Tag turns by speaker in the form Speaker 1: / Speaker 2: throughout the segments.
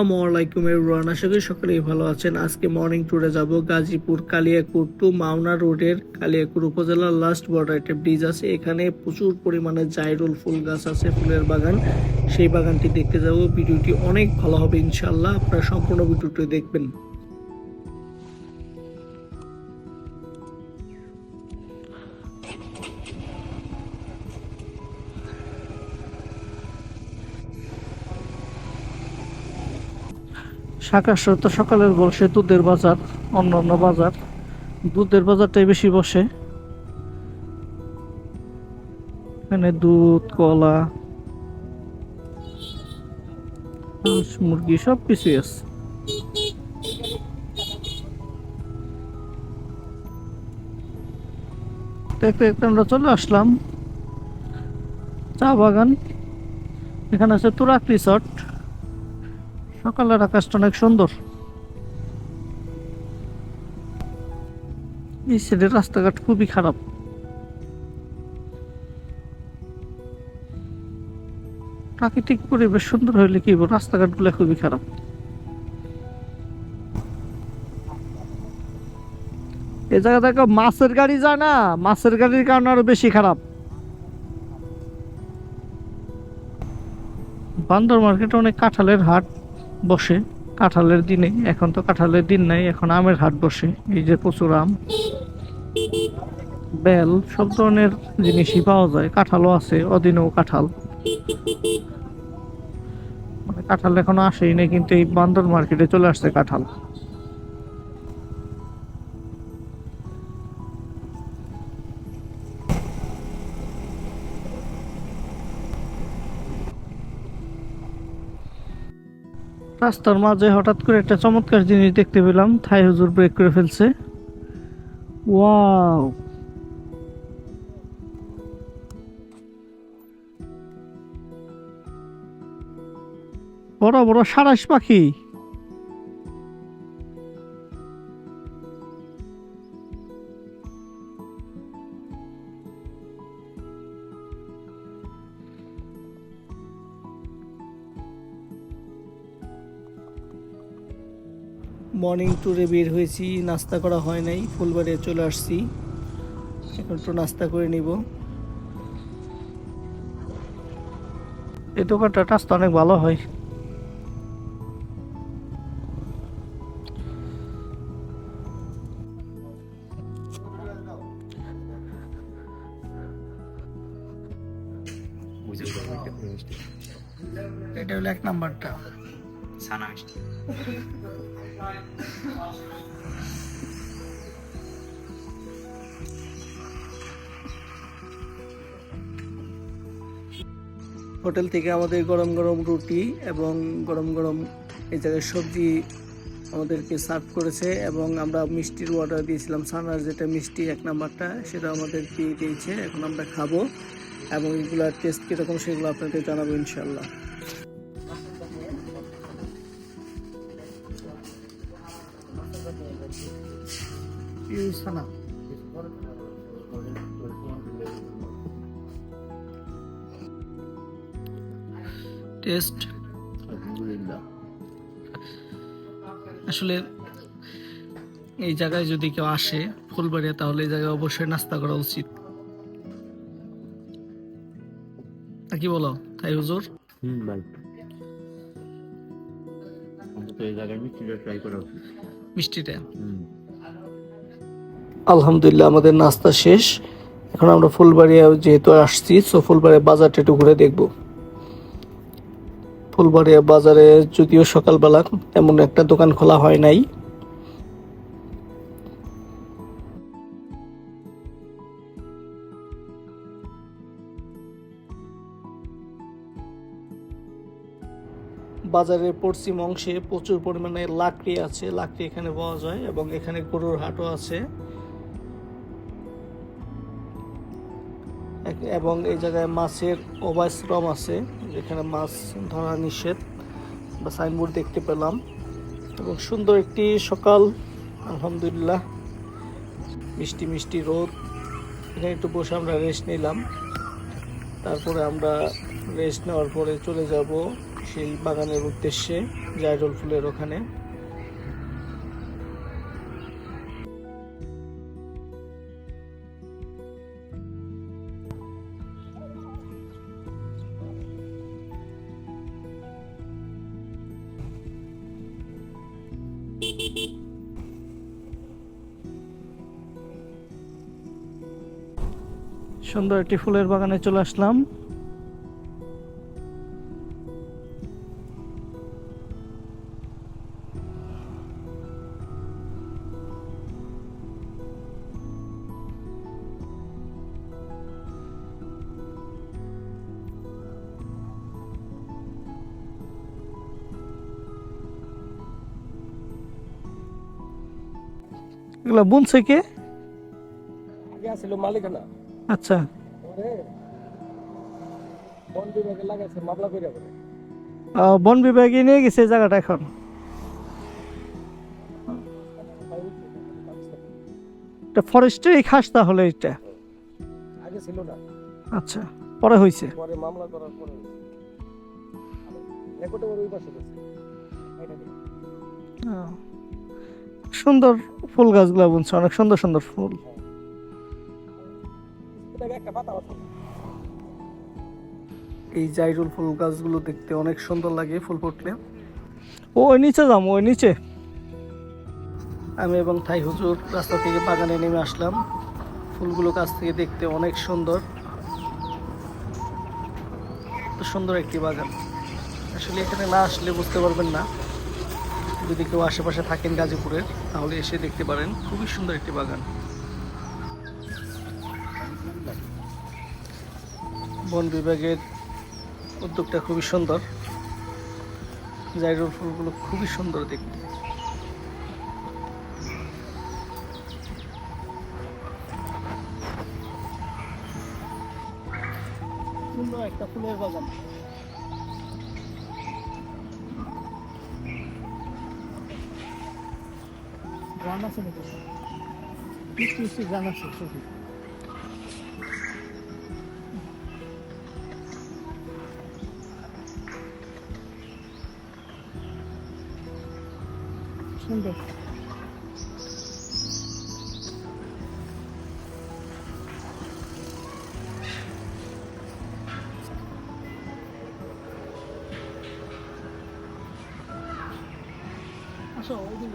Speaker 1: আসসালামু আলাইকুম এভরিওয়ান আশা করি সকলেই ভালো আছেন। আজকে মর্নিং ট্যুরে যাব গাজীপুর কালিয়াকুর টু মাওনা রোডের কালিয়াকুর উপজেলার লাস্ট বর্ডার একটা ব্রিজ আছে। এখানে প্রচুর পরিমাণে জাইরুল ফুল গাছ আছে, ফুলের বাগান। সেই বাগানটি দেখতে যাব। ভিডিওটি অনেক ভালো হবে ইনশাল্লাহ আপনারা সম্পূর্ণ ভিডিওটি দেখবেন। শাকাশ্বর তো সকালের বসে দুধের বাজার, অন্য অন্য বাজার। দুধের বাজারটাই বেশি বসে। এখানে দুধ, কলা মুরগি সব কিছুই আছে। দেখতে দেখতে আমরা চলে আসলাম চা বাগান। এখানে আছে তুরাক রিসর্ট। সকালের আকাশটা অনেক সুন্দর। এই সাইডের রাস্তাঘাট খুবই খারাপ। প্রাকৃতিক পরিবেশ সুন্দর হইলে কি রাস্তাঘাটগুলো খুবই খারাপ। এ জায়গা দেখো মাছের গাড়ি যায় না? মাছের গাড়ির কারণে আরও বেশি খারাপ। বান্দর মার্কেটে অনেক কাঁঠালের হাট। বসে। কাঁঠালের দিনে, এখন তো কাঁঠালের দিন নাই, এখন আমের হাট বসে। এই যে প্রচুর আম। বেল, সব ধরনের জিনিসই পাওয়া যায়। কাঁঠালও আছে, অদিনেও কাঁঠাল। মানে কাঁঠাল এখনও আসেই না কিন্তু এই বান্দর মার্কেটে চলে আসছে কাঁঠাল। রাস্তার মাঝে হঠাৎ করে একটা চমৎকার জিনিস দেখতে পেলাম। থাই হুজুর ব্রেক করে ফেলছে। ওয়াও। বড় বড় সারাস পাখি। মর্নিং ট্যুরে বের হয়েছি নাস্তা করা হয় নাই ফুলবাড়িয়ে চলে আসছি। এখন একটু নাস্তা করে নিব। এই দোকানটা নাস্তা অনেক ভালো হয়। এটা হলো এক নাম্বারটা।
Speaker 2: ছানা মিষ্টি।
Speaker 1: হোটেল থেকে আমাদের গরম গরম রুটি এবং গরম গরম এই জায়গায় সবজি আমাদেরকে সার্ভ করেছে এবং আমরা মিষ্টির অর্ডার দিয়েছিলাম সানার, যেটা মিষ্টি এক নাম্বারটা, সেটা আমাদের দিয়ে দিয়েছে। এখন আমরা খাব এবং এগুলোর টেস্ট কীরকম সেগুলো আপনাদের জানাব ইনশাল্লাহ সানা টেস্ট। আসলে এই জায়গায় যদি কেউ আসে ফুলবাড়িয়া তাহলে এই জায়গায় অবশ্যই নাস্তা করা উচিত। তা কি বলো তাই হুজুর?
Speaker 2: হুম ভাই। এই জায়গায় মিষ্টিটা ট্রাই করা উচিত।
Speaker 1: মিষ্টিটা?
Speaker 2: হুম।
Speaker 1: আলহামদুলিল্লাহ, আমাদের নাস্তা শেষ। এখন আমরা ফুলবাড়িয়া যেহেতু আসছি সো ফুলবাড়িয়া বাজারটা একটু ঘুরে দেখব। ফুলবাড়িয়া বাজারে যদিও সকালবেলা তেমন একটা দোকান খোলা হয় নাই। বাজারের পশ্চিম অংশে প্রচুর পরিমাণে লাকড়ি আছে, লাকড়ি এখানে পাওয়া যায় এবং এখানে গরুর হাটও আছে। এবং এই জায়গায় মাছের অবাশ্রম আছে, যেখানে মাছ ধরা নিষেধ বা সাইনবোর্ড দেখতে পেলাম। এবং সুন্দর একটি সকাল, আলহামদুলিল্লাহ। মিষ্টি মিষ্টি রোদ। এখানে একটু বসে আমরা রেস্ট নিলাম। তারপরে আমরা রেস্ট নেওয়ার পরে চলে যাব সেই বাগানের উদ্দেশ্যে, জায়রুল ফুলের ওখানে। সুন্দর একটি ফুলের বাগানে চলে আসলাম। এগুলো বুনছে কে?
Speaker 3: মালিকানা।
Speaker 1: আচ্ছা।
Speaker 3: বন বিভাগে লাগাইছে মামলা করে
Speaker 1: বন বিভাগে নিয়ে গেছে জায়গাটা এখন। এটা ফরেস্টের খাস তাহলে এটা?
Speaker 3: আগে ছিল না
Speaker 1: আচ্ছা পরে হয়েছে
Speaker 3: পরে মামলা করার পরে
Speaker 1: সুন্দর ফুল গাছগুলো বুনছে, অনেক সুন্দর সুন্দর ফুল।
Speaker 3: একটা পাতা আছে
Speaker 1: এই জাইরুল ফুল গাছগুলো দেখতে অনেক সুন্দর লাগে ফুল ফুটলে। ও ওই নিচে যাম ওই নিচে। আমি এবং থাই হুজুর রাস্তা থেকে বাগানে নেমে আসলাম। ফুলগুলো কাছ থেকে দেখতে অনেক সুন্দর। তো সুন্দর একটি বাগান। আসলে এখানে না আসলে বুঝতে পারবেন না। যদি কেউ আশেপাশে থাকেন গাজীপুরের তাহলে এসে দেখতে পারেন। খুবই সুন্দর একটি বাগান। বন বিভাগের উদ্যোগটা খুবই সুন্দর। জাইরুল ফুলগুলো খুবই সুন্দর দেখতে। একটা ফুলের বাগান। গ্রাম আছে নাকি? মিষ্টি মিষ্টি গ্রাম আছে সত্যি সুন্দর আসো ওই দিন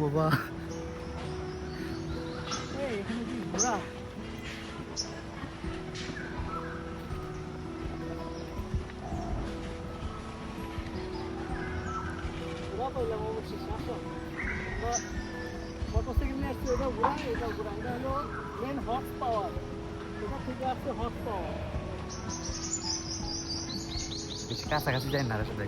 Speaker 1: বাবা এই অবশেষে মোটরসাইকেল নিয়ে এটা ঘোড়া এটা ঘোড়া এটা হলো মেন হর্স পাওয়ার এটা থেকে
Speaker 2: কাছাকাছি যায় না আসলে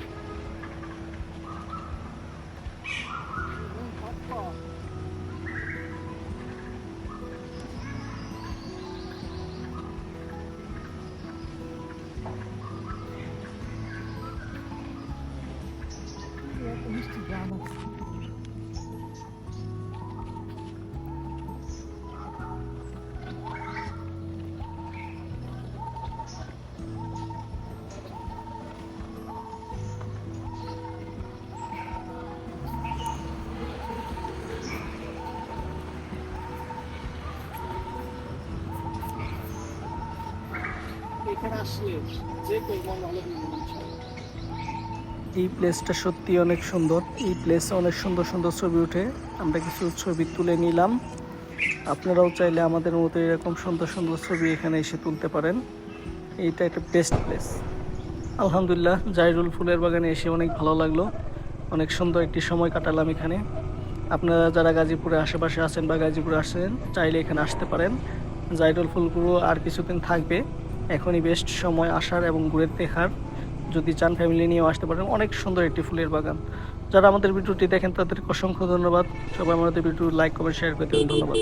Speaker 1: হর্স পাওয়ার এই প্লেসটা সত্যি অনেক সুন্দর। এই প্লেসে অনেক সুন্দর সুন্দর ছবি উঠে। আমরা কিছু ছবি তুলে নিলাম। আপনারাও চাইলে আমাদের মতো এরকম সুন্দর সুন্দর ছবি এখানে এসে তুলতে পারেন। এইটা একটা বেস্ট প্লেস আলহামদুলিল্লাহ, জাইরুল ফুলের বাগানে এসে অনেক ভালো লাগল। অনেক সুন্দর একটি সময় কাটালাম এখানে। আপনারা যারা গাজীপুরে আশেপাশে আছেন বা গাজীপুরে আসেন, চাইলে এখানে আসতে পারেন। জাইরুল ফুলগুলো আর কিছুদিন থাকবে। এখনই বেস্ট সময় আসার এবং ঘুরে দেখার যদি চান ফ্যামিলি নিয়েও আসতে পারেন, অনেক সুন্দর একটি ফুলের বাগান। যারা আমাদের ভিডিওটি দেখেন, তাদেরকে অসংখ্য ধন্যবাদ। সবাই আমাদের ভিডিও লাইক কমেন্ট শেয়ার করে দেবেন। ধন্যবাদ।